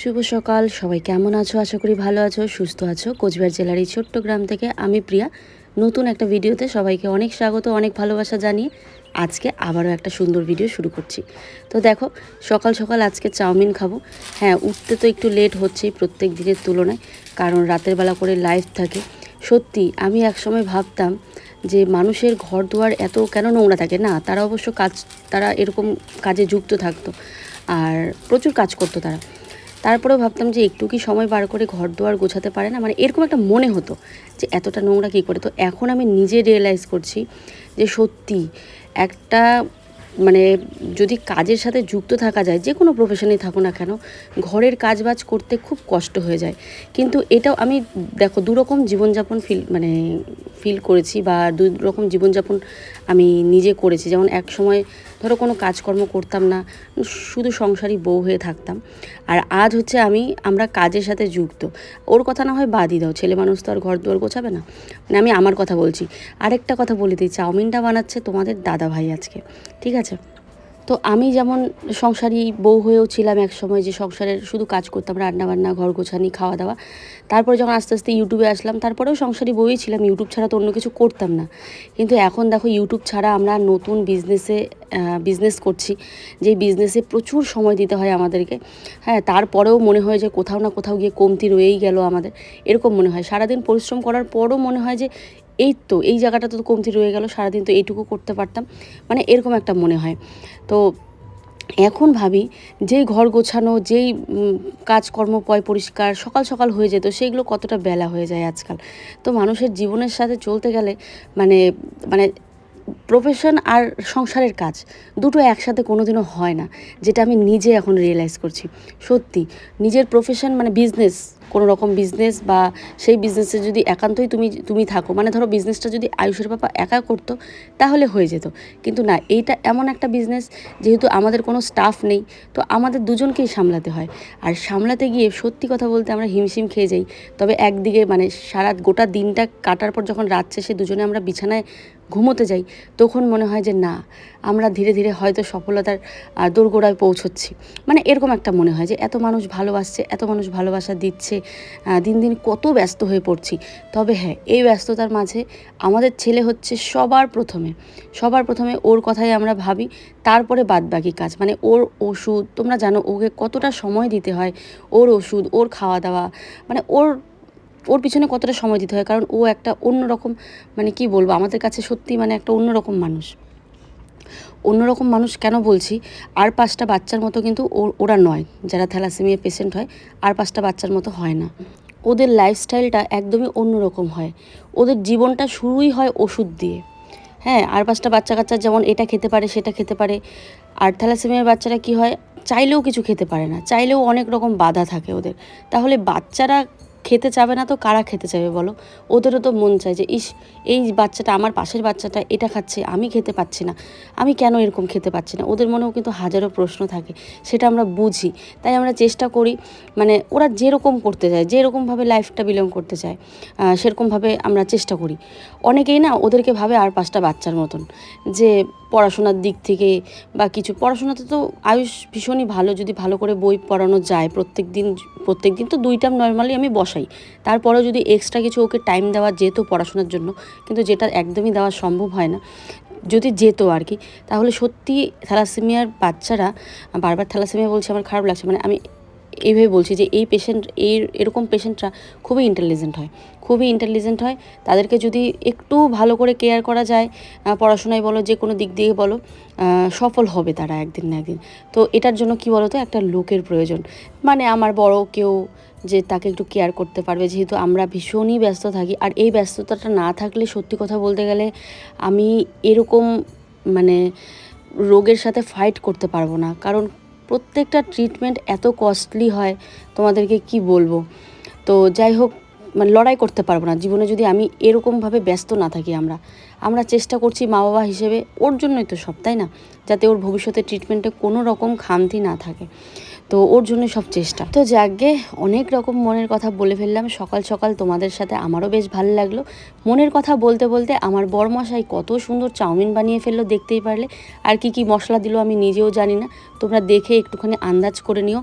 শুভ সকাল। সবাই কেমন আছো? আশা করি ভালো আছো, সুস্থ আছো। কোচবিহার জেলার এই ছোট্ট গ্রাম থেকে আমি প্রিয়া। নতুন একটা ভিডিওতে সবাইকে অনেক স্বাগত, অনেক ভালোবাসা জানিয়ে আজকে আবারও একটা সুন্দর ভিডিও শুরু করছি। তো দেখো, সকাল সকাল আজকে চাউমিন খাব। হ্যাঁ উঠতে তো একটু লেট হচ্ছেই প্রত্যেক দিনের তুলনায়, কারণ রাতের বেলা করে লাইভ থাকে। সত্যি, আমি একসময় ভাবতাম যে মানুষের ঘর দুয়ার এত কেন নোংরা থাকে? না, তারা অবশ্য কাজ, তারা এরকম কাজে যুক্ত থাকতো। আর প্রচুর কাজ করতো তারা। তারপরেও ভাবতাম যে একটু কি সময় বার করে ঘর দুয়ার গোছাতে পারে না? মানে এরকম একটা মনে হতো যে এতটা নোংরা কী করে? তো এখন আমি নিজে রিয়েলাইজ করছি যে সত্যি একটা মানে যদি কাজের সাথে যুক্ত থাকা যায়, যে কোনো প্রফেশনেই থাকো না কেন, ঘরের কাজ বাজ করতে খুব কষ্ট হয়ে যায়। কিন্তু এটাও আমি দেখো দুরকম জীবনযাপন ফিল মানে ফিল করেছি বা দু রকম জীবনযাপন আমি নিজে করেছি। যেমন এক সময় ধরো কোনো কাজকর্ম করতাম না, শুধু সংসারী বউ হয়ে থাকতাম। আর আজ হচ্ছে আমি, আমরা কাজের সাথে যুক্ত। ওর কথা না হয় বাদই দাও, ছেলে মানুষ তো আর ঘর দুয়ার গোছাবে না। মানে আমি আমার কথা বলছি। আরেকটা কথা বলে দিই, চাউমিনটা বানাচ্ছে তোমাদের দাদা ভাই আজকে, ঠিক আছে? তো আমি যেমন সংসারী বউ হয়েও ছিলাম এক সময় যে সংসারের শুধু কাজ করতাম রান্না বান্না ঘর গোছানি খাওয়া দাওয়া তারপরে যখন আস্তে আস্তে ইউটিউবে আসলাম, তারপরেও সংসারী বউই ছিলাম ইউটিউব ছাড়া তো অন্য কিছু করতাম না। কিন্তু এখন দেখো ইউটিউব ছাড়া আমরা নতুন বিজনেসে বিজনেস করছি যেই বিজনেসে প্রচুর সময় দিতে হয় আমাদেরকে। হ্যাঁ তারপরেও মনে হয় যে কোথাও না কোথাও গিয়ে কমতি রয়েই গেল আমাদের। এরকম মনে হয়। সারাদিন পরিশ্রম করার পরও মনে হয় যে এই তো, এই জায়গাটা তো কমতি রয়ে গেল, সারাদিন তো এইটুকু করতে পারতাম। মানে এরকম একটা মনে হয়। তো এখন ভাবি, যেই ঘর গোছানো, যেই কাজকর্ম, পয় পরিষ্কার, সকাল সকাল হয়ে যেত, সেইগুলো কতটা বেলা হয়ে যায় আজকাল। তো মানুষের জীবনের সাথে চলতে গেলে মানে মানে প্রফেশন আর সংসারের কাজ, দুটো একসাথে কোনো দিনও হয় না, যেটা আমি নিজে এখন রিয়েলাইজ করছি। সত্যি, নিজের প্রফেশন মানে বিজনেস কোনো রকম বিজনেস বা সেই বিজনেসে যদি একান্তই তুমি তুমি থাকো মানে ধরো বিজনেসটা যদি আয়ুষের বাবা একা করতো, তাহলে হয়ে যেত। কিন্তু না, এইটা এমন একটা বিজনেস যেহেতু আমাদের কোনো স্টাফ নেই, তো আমাদের দুজনকেই সামলাতে হয়। আর সামলাতে গিয়ে সত্যি কথা বলতে আমরা হিমশিম খেয়ে যাই। তবে একদিকে মানে সারা গোটা দিনটা কাটার পর যখন রাত শেষে দুজনে আমরা বিছানায় ঘুমোতে যাই, তখন মনে হয় যে না, আমরা ধীরে ধীরে হয়তো সফলতার দোরগোড়ায় পৌঁছচ্ছি। মানে এরকম একটা মনে হয় যে এত মানুষ ভালোবাসছে, এত মানুষ ভালোবাসা দিচ্ছে দিন দিন কত ব্যস্ত হয়ে পড়ছি। তবে হ্যাঁ এই ব্যস্ততার মাঝে আমাদের ছেলে হচ্ছে সবার প্রথমে। সবার প্রথমে ওর কথাই আমরা ভাবি, তারপরে বাদ বাকি কাজ। মানে ওর ওষুধ, তোমরা জানো ওকে কতটা সময় দিতে হয়, ওর ওষুধ, ওর খাওয়া দাওয়া মানে ওর ওর পিছনে কতটা সময় দিতে হয়? কারণ ও একটা অন্যরকম মানে কি বলব, আমাদের কাছে সত্যি মানে একটা অন্যরকম মানুষ। অন্যরকম মানুষ কেন বলছি? আর পাঁচটা বাচ্চার মতো কিন্তু ওরা নয়। যারা থ্যালাসেমিয়া পেশেন্ট হয়, আর পাঁচটা বাচ্চার মতো হয় না। ওদের লাইফস্টাইলটা একদমই অন্যরকম হয়। ওদের জীবনটা শুরুই হয় ওষুধ দিয়ে। হ্যাঁ আর পাঁচটা বাচ্চা কাচ্চা যেমন এটা খেতে পারে, সেটা খেতে পারে। আর থ্যালাসেমিয়ার বাচ্চারা কি হয়? চাইলেও কিছু খেতে পারে না। চাইলেও অনেক রকম বাধা থাকে ওদের। তাহলে বাচ্চারা খেতে চাবে না তো কারা খেতে চাইবে বলো? ওদেরও তো মন চায় যে, ইস, এই বাচ্চাটা, আমার পাশের বাচ্চাটা এটা খাচ্ছে, আমি খেতে পাচ্ছি না। আমি কেন এরকম খেতে পাচ্ছি না? ওদের মনেও কিন্তু হাজারো প্রশ্ন থাকে, সেটা আমরা বুঝি। তাই আমরা চেষ্টা করি মানে ওরা যেরকম করতে চায়, যেরকমভাবে লাইফটা বিলং করতে চায় সেরকমভাবে আমরা চেষ্টা করি। অনেকেই না ওদেরকে ভাবে আর পাঁচটা বাচ্চার মতন, যে পড়াশোনার দিক থেকে বা কিছু, পড়াশোনাতে তো আয়ুষ ভীষণই ভালো, যদি ভালো করে বই পড়ানো যায় প্রত্যেক দিন প্রত্যেক দিন তো দুইটা নর্মালি আমি বসাই। তারপরেও যদি এক্সট্রা কিছু ওকে টাইম দেওয়া যেত পড়াশোনার জন্য, কিন্তু যেটা একদমই দেওয়া সম্ভব হয় না, যদি যেত আর কি, তাহলে সত্যি থ্যালাসেমিয়ার বাচ্চারা, বারবার থ্যালাসেমিয়া বলছে আমার খারাপ লাগছে মানে আমি এইভাবে বলছি যে এই পেশেন্ট এই এরকম পেশেন্টরা খুবই ইন্টেলিজেন্ট হয়। খুবই ইন্টেলিজেন্ট হয়। তাদেরকে যদি একটু ভালো করে কেয়ার করা যায় পড়াশোনায় বলো, যে কোনো দিক দিয়ে বলো সফল হবে তারা একদিন না একদিন। তো এটার জন্য কি বলো তো একটা লোকের প্রয়োজন। মানে আমার বড় কেউ যে তাকে একটু কেয়ার করতে পারবে, যেহেতু আমরা ভীষণই ব্যস্ত থাকি। আর এই ব্যস্ততাটা না থাকলে সত্যি কথা বলতে গেলে আমি এরকম মানে রোগের সাথে ফাইট করতে পারব না। কারণ প্রত্যেকটা ট্রিটমেন্ট এত কস্টলি হয়, তোমাদেরকে কি বলব? তো যাই হোক মানে লড়াই করতে পারব না। জীবনে যদি আমি এরকমভাবে ব্যস্ত না থাকি আমরা আমরা চেষ্টা করছি মা বাবা হিসেবে, ওর জন্যই তো সব, তাই না? যাতে ওর ভবিষ্যতে ট্রিটমেন্টে কোনো রকম খামতি না থাকে। তো ওর জন্য সব চেষ্টা। তো যাকগে অনেক রকম মনের কথা বলে ফেললাম, সকাল সকাল তোমাদের সাথে আমারও বেশ ভালো লাগল। মনের কথা বলতে বলতে আমার বরমশাই কত সুন্দর চাউমিন বানিয়ে ফেলল দেখতেই পারলে। আর কি কি মশলা দিল আমি নিজেও জানি না। তোমরা দেখে একটুখানি আন্দাজ করে নিও।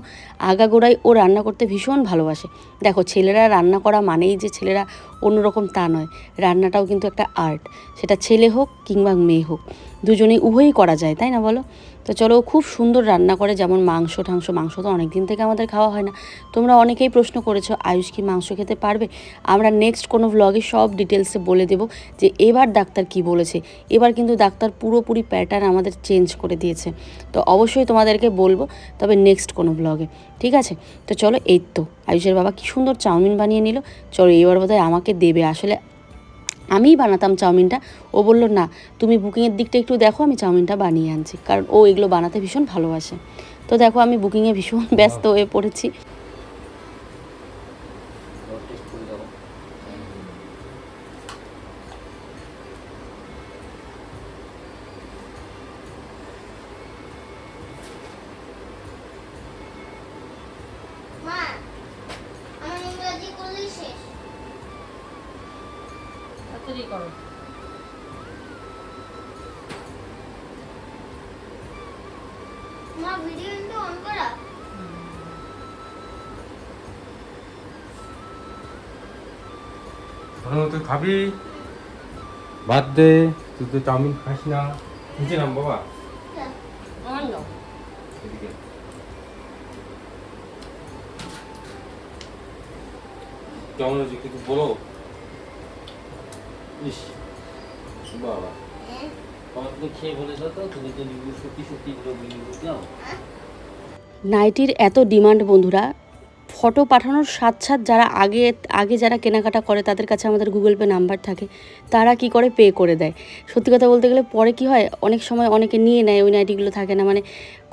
আগাগোড়াই ও রান্না করতে ভীষণ ভালোবাসে। দেখো, ছেলেরা রান্না করা মানেই যে ছেলেরা অন্যরকম তা নয়। রান্নাটাও কিন্তু একটা আর্ট। সেটা ছেলে হোক কিংবা মেয়ে হোক, দুজনেই উভয়ই করা যায়, তাই না বলো? তো চলো, খুব সুন্দর রান্না করে, যেমন মাংস ঠাংস, মাংস তো অনেক দিন থেকে আমাদের খাওয়া হয় না। তোমরা অনেকেই প্রশ্ন করেছ, আয়ুষ কি মাংস খেতে পারবে? আমরা নেক্সট কোনো ব্লগে সব ডিটেলসে বলে দেব যে, এবার ডাক্তার কি বলেছে। এবার কিন্তু ডাক্তার পুরোপুরি প্যাটার্ন আমাদের চেঞ্জ করে দিয়েছে। তো অবশ্যই তোমাদেরকে বলব, তবে নেক্সট কোনো ব্লগে ঠিক আছে? তো চলো, এই তো। আয়ুষের বাবা কি সুন্দর চাউমিন বানিয়ে নিল। চলো এবার বোধহয় আমাকে দেবে। আসলে আমিই বানাতাম চাউমিনটা। ও বলল, না, তুমি বুকিংয়ের দিকটা একটু দেখো, আমি চাউমিনটা বানিয়ে আনছি। কারণ ও এগুলো বানাতে ভীষণ ভালোবাসে। তো দেখো, আমি বুকিংয়ে ভীষণ ব্যস্ত হয়ে পড়েছি মা আমার ইংরাজি করলেই শেষ তাড়াতাড়ি করো। মা ভিডিও কিন্তু অন করা। তুই খাবি? বাদ দে তুই তো চাউমিন খাস না। নিচে নাম বাবা। এদিকে। কেমন হয়েছে কিছু বলো। ইস, বাবা। নাইটির এত ডিমান্ড বন্ধুরা, ফটো পাঠানোর সাথ সাথ যারা আগে আগে যারা কেনাকাটা করে, তাদের কাছে আমাদের গুগল পে নাম্বার থাকে। তারা কি করে পে করে দেয়? সত্যি কথা বলতে গেলে পরে কি হয়? অনেক সময় অনেকে নিয়ে নেয়, ওই নাইটিগুলো থাকে না। মানে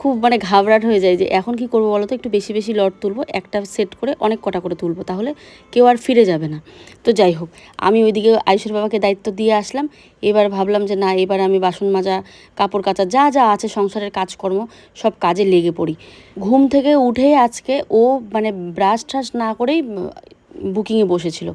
খুব মানে ঘাবড়াট হয়ে যায় যে এখন কি করব বলো তো? একটু বেশি বেশি লট তুলবো, একটা সেট করে অনেক কটা করে তুলবো, তাহলে কেউ আর ফিরে যাবে না। তো যাই হোক, আমি ওইদিকে আয়ুষের বাবাকে দায়িত্ব দিয়ে আসলাম। এবার ভাবলাম যে না, এবার আমি বাসন মাজা, কাপড় কাচা, যা যা আছে সংসারের কাজকর্ম, সব কাজে লেগে পড়ি। ঘুম থেকে উঠে আজকে ও মানে ব্রাশ ট্রাশ না করেই বুকিংয়ে বসেছিল।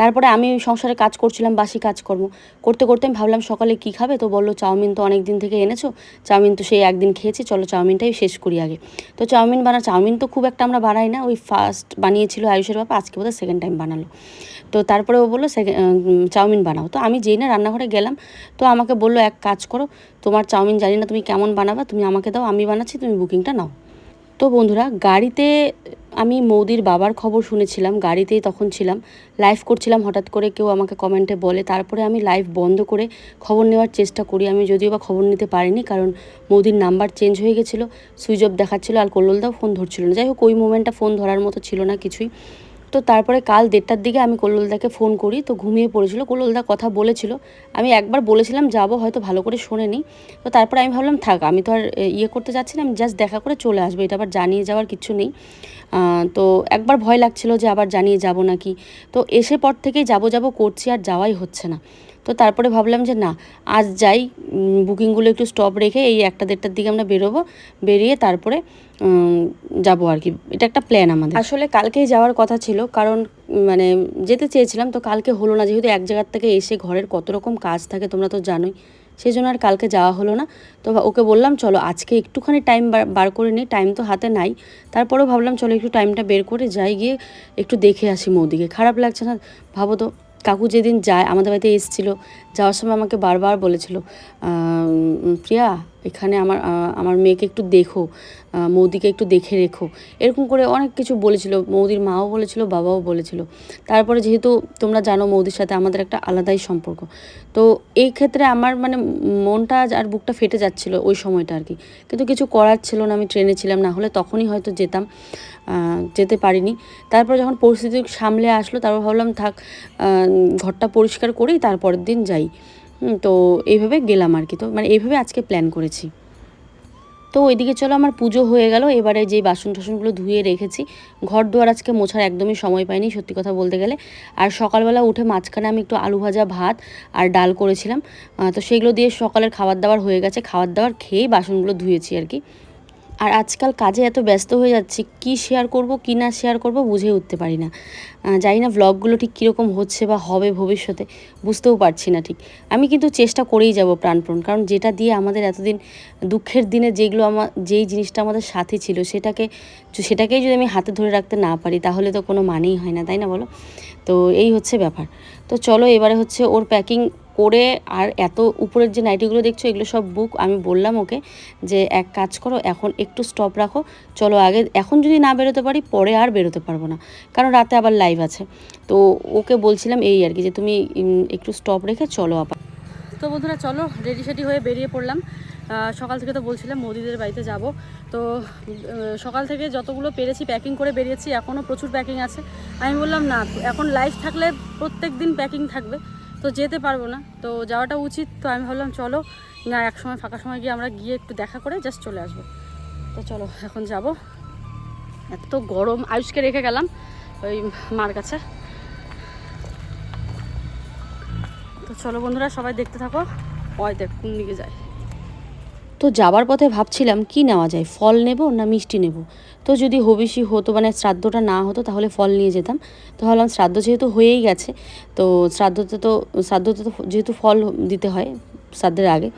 তারপরে আমি সংসারে কাজ করছিলাম, বাসি কাজকর্ম। করতে করতে আমি ভাবলাম, সকালে কী খাবে? তো বলল, চাউমিন তো অনেক দিন থেকে এনেছো, চাউমিন তো সেই একদিন খেয়েছি, চলো চাউমিনটাই শেষ করি আগে। তো চাউমিন বানা, চাউমিন তো খুব একটা আমরা বানাই না, ওই ফার্স্ট বানিয়েছিল আয়ুষের বাবা, আজকে বোধহয় সেকেন্ড টাইম বানালো। তো তারপরে ও বলল চাউমিন বানাও। তো আমি যেই না রান্নাঘরে গেলাম, তো আমাকে বলল, এক কাজ করো, তোমার চাউমিন জানি না তুমি কেমন বানাবা, তুমি আমাকে দাও, আমি বানাচ্ছি, তুমি বুকিংটা নাও। তো বন্ধুরা, গাড়িতে আমি মৌদির বাবার খবর শুনেছিলাম, গাড়িতেই তখন ছিলাম। লাইভ করছিলাম, হঠাৎ করে কেউ আমাকে কমেন্টে বলে। তারপরে আমি লাইভ বন্ধ করে খবর নেওয়ার চেষ্টা করি। আমি যদিও বা খবর নিতে পারিনি, কারণ মৌদির নাম্বার চেঞ্জ হয়ে গেছিল, সুইচ অফ দেখাচ্ছিলো, আর কল্লোলদাও ফোন ধরছিল না। যাই হোক, ওই মোমেন্টটা ফোন ধরার মতো ছিল না কিছুই। তো তারপরে কাল দেড়টার দিকে আমি কল্লোলদাকে ফোন করি, তো ঘুমিয়ে পড়েছিল। কল্লোলদা কথা বলেছিল। আমি একবার বলেছিলাম, যাব হয়তো ভালো করে শোনেনি তো তারপরে আমি ভাবলাম, থাক, আমি তো আর ইয়ে করতে যাচ্ছি না, আমি জাস্ট দেখা করে চলে আসব। এটা আবার জানিয়ে যাওয়ার কিছু নেই। তো একবার ভয় লাগছিল যে আবার জানিয়ে যাব নাকি? তো এসে পর থেকেই যাব যাব করছি, আর যাওয়াই হচ্ছে না। তো তারপরে ভাবলাম যে না, আজ যাই বুকিংগুলো একটু স্টপ রেখে এই একটা দেড়টার দিকে আমরা বেরোবো, বেরিয়ে তারপরে যাব আর কি। এটা একটা প্ল্যান আমাদের। আসলে কালকেই যাওয়ার কথা ছিল, কারণ মানে যেতে চেয়েছিলাম, তো কালকে হলো না। যেহেতু এক জায়গার থেকে এসে ঘরের কত রকম কাজ থাকে, তোমরা তো জানোই। সেই জন্য আর কালকে যাওয়া হলো না। তো ওকে বললাম, চলো, আজকে একটুখানি টাইম বার করে নিই টাইম তো হাতে নাই। তারপরেও ভাবলাম, চলো, একটু টাইমটা বের করে যাই, গিয়ে একটু দেখে আসি মৌদিকে। খারাপ লাগছে না, ভাবো তো। কাকু যেদিন যায় আমাদের বাড়িতে এসেছিল যাওয়ার সময় আমাকে বারবার বলেছিল প্রিয়া এখানে আমার আমার মেয়েকে একটু দেখো মৌদিকে একটু দেখে রেখো। এরকম করে অনেক কিছু বলেছিল, মৌদির মাও বলেছিল, বাবাও বলেছিল। তারপরে যেহেতু তোমরা জানো মৌদির সাথে আমাদের একটা আলাদাই সম্পর্ক, তো এই ক্ষেত্রে আমার মানে মনটা আর বুকটা ফেটে যাচ্ছিল ওই সময়টা আর কি। কিন্তু কিছু করার ছিল না, আমি ট্রেনে ছিলাম, না হলে তখনই হয়তো যেতাম যেতে পারিনি। তারপর যখন পরিস্থিতি সামলে আসলো, তারপর ভাবলাম থাক ঘরটা পরিষ্কার করেই তারপরের দিন যাই। তো এইভাবে গেলাম আর কি। তো মানে এইভাবে আজকে প্ল্যান করেছি। তো ওইদিকে চলো, আমার পুজো হয়ে গেল। এবারে যে বাসন টাসনগুলো ধুয়ে রেখেছি ঘর দুয়ার আজকে মোছার একদমই সময় পাইনি, সত্যি কথা বলতে গেলে। আর সকালবেলা উঠে মাঝখানে আমি একটু আলু ভাজা ভাত আর ডাল করেছিলাম। তো সেগুলো দিয়ে সকালের খাবার দাবার হয়ে গেছে। খাবার দাবার খেয়েই বাসনগুলো ধুয়েছি আর কি। আর আজকাল কাজে এত ব্যস্ত হয়ে যাচ্ছি, কি শেয়ার করব, কি না শেয়ার করব বুঝে উঠতে পারি না। জানি না ব্লগগুলো ঠিক কীরকম হচ্ছে বা হবে ভবিষ্যতে, বুঝতেও পারছি না ঠিক। আমি কিন্তু চেষ্টা করেই যাব প্রাণপণ, কারণ যেটা দিয়ে আমাদের এতদিন দুঃখের দিনে যেগুলো আমার যেই জিনিসটা আমাদের সাথে ছিল সেটাকে, সেটাকেই যদি আমি হাতে ধরে রাখতে না পারি, তাহলে তো কোনো মানেই হয় না, তাই না বলো? তো এই হচ্ছে ব্যাপার। তো চলো এবারে হচ্ছে ওর প্যাকিং করে আর এত উপরের যে নাইটিগুলো দেখছ, এগুলো সব বুক আমি বললাম ওকে যে এক কাজ করো, এখন একটু স্টপ রাখো, চলো আগে, এখন যদি না বেরোতে পারি, পরে আর বেরোতে পারব না, কারণ রাতে আবার লাইভ আছে। তো ওকে বলছিলাম এই আর কি যে তুমি একটু স্টপ রেখে চলো আবার তো বন্ধুরা চলো রেডি সেডি হয়ে বেরিয়ে পড়লাম। সকাল থেকে তো বলছিলাম মোদিদের বাড়িতে যাব। তো সকাল থেকে যতগুলো পেরেছি প্যাকিং করে বেরিয়েছি এখনও প্রচুর প্যাকিং আছে। আমি বললাম না, এখন লাইফ থাকলে প্রত্যেক দিন প্যাকিং থাকবে। তো যেতে পারব না। তো যাওয়াটা উচিত। তো আমি ভাবলাম, চলো, না, এক সময় ফাঁকা সময় গিয়ে আমরা গিয়ে একটু দেখা করে জাস্ট চলে আসব। তো চলো, এখন যাব। এত গরম, আয়ুষকে রেখে গেলাম ওই মার কাছে। তো চলো বন্ধুরা, সবাই দেখতে থাকো। ওই দেখ, কোন দিকে যায়। তো যাবার পথে ভাবছিলাম, কি নেওয়া যায়? ফল নেব না মিষ্টি নেব? তো যদি হবিষি হতো মানে শ্রাদ্ধটা না হতো, তাহলে ফল নিয়ে যেতাম। তো ভাবলাম শ্রাদ্ধ যেহেতু হয়েই গেছে, তো শ্রাদ্ধতে তো শ্রাদ্ধতে তো যেহেতু ফল দিতে হয় শ্রাদ্ধের আগে,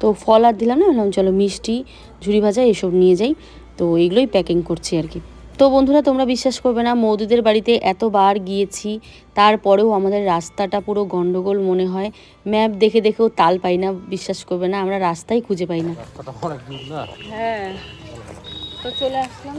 তো ফল আর দিলাম না, ভাবলাম চলো মিষ্টি, ঝুড়ি ভাজা এসব নিয়ে যাই। তো এগুলোই প্যাকিং করছি আর কি। তো বন্ধুরা তোমরা বিশ্বাস করবে না মৌদুদের বাড়িতে এতবার গিয়েছি তারপরেও আমাদের রাস্তাটা পুরো গন্ডগোল মনে হয়। ম্যাপ দেখে দেখেও তাল পাই না বিশ্বাস করবে না আমরা রাস্তাই খুঁজে পাই না। রাস্তাটা অনেক দূর না? হ্যাঁ। তো চলে আসলাম।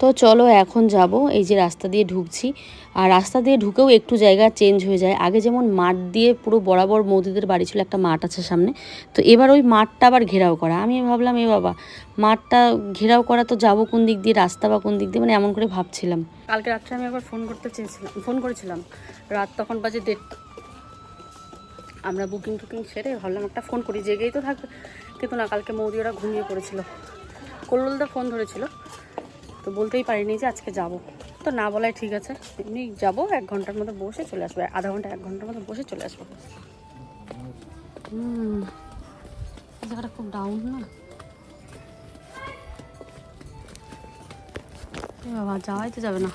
তো চলো এখন যাব। এই যে রাস্তা দিয়ে ঢুকছি। আর রাস্তা দিয়ে ঢুকেও একটু জায়গা চেঞ্জ হয়ে যায়। আগে যেমন মাঠ দিয়ে পুরো বরাবর মৌদিদের বাড়ি ছিল একটা মাঠ আছে সামনে। তো এবার ওই মাঠটা আবার ঘেরাও করা। আমি ভাবলাম, এ বাবা, মাঠটা ঘেরাও করা তো যাব কোন দিক দিয়ে, রাস্তা বা কোন দিক দিয়ে? মানে এমন করে ভাবছিলাম। কালকে রাত্রে আমি একবার ফোন করতে চেয়েছিলাম ফোন করেছিলাম। রাত তখন বাজে দেড় আমরা বুকিং টুকিং সেরে ভাবলাম একটা ফোন করি। জেগেই তো থাকবে। কিন্তু না, কালকে মৌদি ওরা ঘুমিয়ে পড়েছিল। কল্লোলদা ফোন ধরেছিল। তো বলতেই পারিনি যে আজকে যাব। তো না বলাই ঠিক আছে। এমনি যাব, এক ঘণ্টার মতো বসে চলে আসব। আধা ঘণ্টা, এক ঘণ্টার মতো বসে চলে আসব। জায়গাটা খুব ডাউন না? বাবা, যাওয়াই তো যাবে না।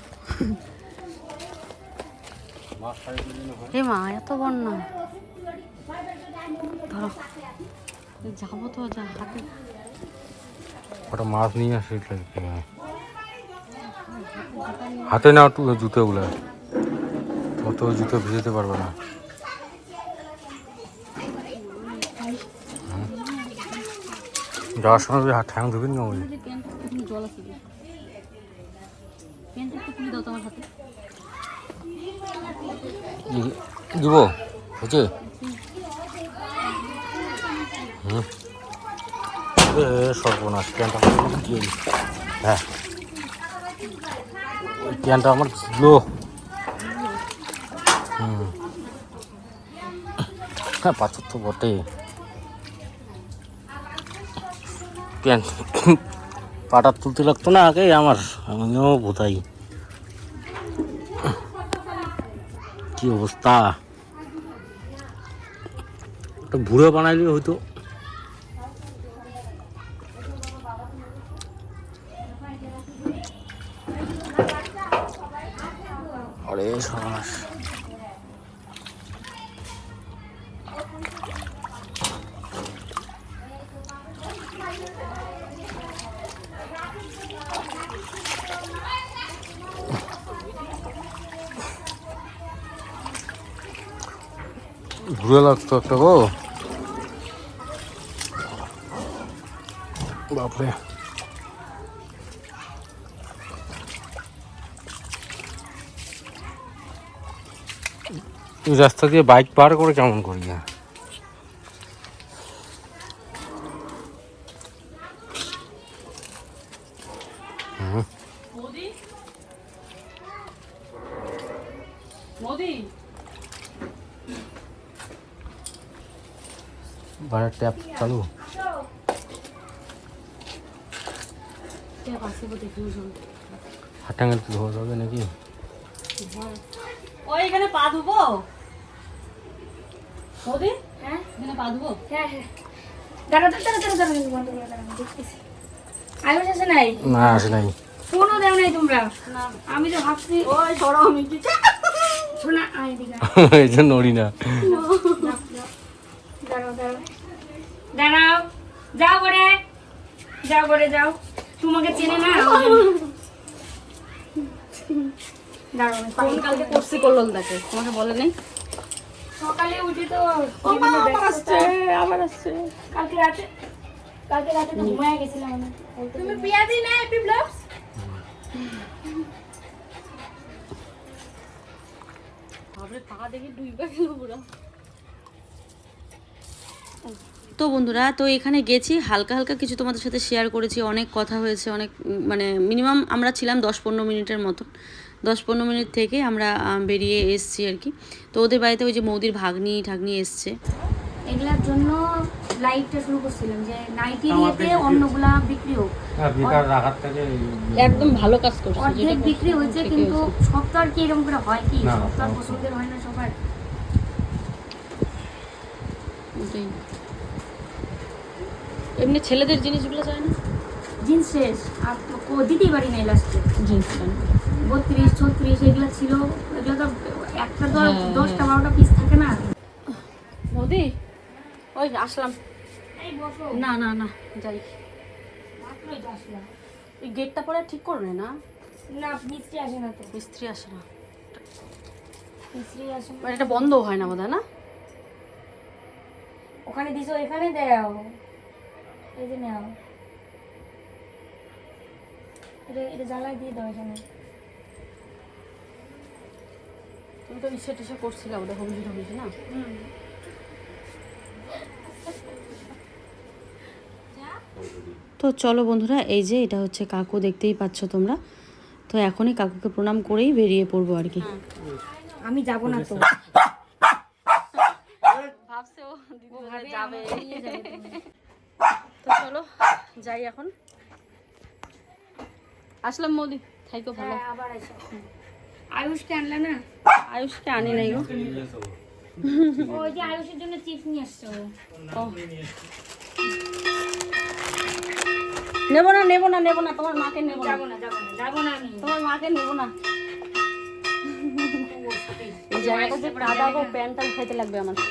হে মা, এত বন্যা। ধরো যাব তো, যা হাতে। মাছ নিয়ে আসে হাতে নাও জুতোগুলো। অত জুতো ভিজাতে পারবে না। যাওয়ার সময় হাত ঠ্যাং ধুবি না ওই দিব হচ্ছে হুম। সর্বনাশ, প্যান্টটা? হ্যাঁ। প্যান্টটা আমার লো। হ্যাঁ পাথর তো বটে। প্যান্ট। পাটা তুলতে লাগতো না আগে, আমার। আমিও বোধাই। কি অবস্থা? একটা বুড়ো বানাইলে হয়তো আরে সর্বনাশ ঘুরে লাগতো একটা গো বাপরে। রাস্তা দিয়ে বাইক পার করে কেমন করি না মোদি? বাইরের ট্যাপ চালু। ট্যাপ আছে বোধ এখানে জল হাটাঙ্গা ধোয়া যাবে নাকি? ও এখানে পা ধুবো? হ্যাঁ? এখানে পা ধুবো? হ্যাঁ হ্যাঁ। দাঁড়া দাঁড়া দাঁড়া দাঁড়া দাঁড়া বন্ধ করে দাঁড়া দেখতেছি। আয়ুষ আছে নাই? না আসে নাই। ফোনও দেও নাই তোমরা? আমি তো ভাবছি ওই সরো আমি। শোনা আয় দিঘা এই জন্য নড়ি না। দাঁড়াও দাঁড়াও। দাঁড়াও। যাও করে যাও করে যাও। তোমাকে চেনে না কালকে করছি করলাম তাকে তোমাকে বলে নেই? সকালে উঠে তো বিভিন্ন ব্যস্ততা। আবার আসছে কালকে রাতে কালকে রাতে তো ঘুমায় গেছিলাম তুমি পিয়াজি না হ্যাপি ব্লগস তো বন্ধুরা তো এখানে গেছি হালকা হালকা কিছু তোমাদের সাথে শেয়ার করেছি অনেক কথা হয়েছে অনেক মানে মিনিমাম আমরা ছিলাম দশ পনেরো মিনিটের মতন। দশ পনেরো মিনিট থেকে আমরা বেরিয়ে এসছি আর কি। তো ওদের বাড়িতে ওই যে মৌদির ভাগ্নি ঠাগ্নি এসছে। এগুলার জন্য লাইভটা শুরু করছিলাম যে নাইটি দিয়েতে অন্যগুলা বিক্রি হোক। হ্যাঁ রাখার থেকে একদম ভালো কাজ করছে অর্ধেক বিক্রি হয়েছে কিন্তু সব তো আর কি এরকম করে হয় কি? সব তো আর পছন্দের হয় না সবার। এমনি ছেলেদের জিনিসগুলো যায় না? জিন্স শেষ। আর তো কো- দিতেই পারি না লাস্টে জিন্স বত্রিশ ছত্রিশ এগুলো ছিল। এগুলো তো একটা তো হ্যাঁ, দশটা বারোটা পিস থাকে না। মোদি? ওই আসলাম। না না না যাই। এই গেটটা পরে ঠিক করবে না? না মিস্ত্রি আসে না তো। মিস্ত্রি আসে না। মিস্ত্রি আসে না। মানে এটা বন্ধ হয় না বোধহয় না? ওখানে দিছো এখানে দাও। এই যে নাও। এটা এটা জ্বালাই দিয়ে দাও এখানে। তুমি তো টিসে করছিলে ওদের হবিজি টবিজি না? তো চলো বন্ধুরা এই যে এটা হচ্ছে কাকু দেখতেই পাচ্ছ তোমরা। তো এখনই কাকুকে প্রণাম করেই বেরিয়ে পড়ব আর কি। আমি যাব না তো। ভাবছে ও যাবে। তো চলো যাই এখন। আসলাম মোদি থাইকো ভালো। হ্যাঁ আবার আয়ুষকে আনলে না? আয়ুষকে আনি নাই গো। ওই যে আয়ুষের জন্য চিপস নিয়ে আসছো নেব না নেব না নেব না তোমার মাকে নেব না। যাব না যাব না যাব না আমি। তোমার মাকে নেব না। এই জায়গাটা যে খাইতে লাগবে আমার।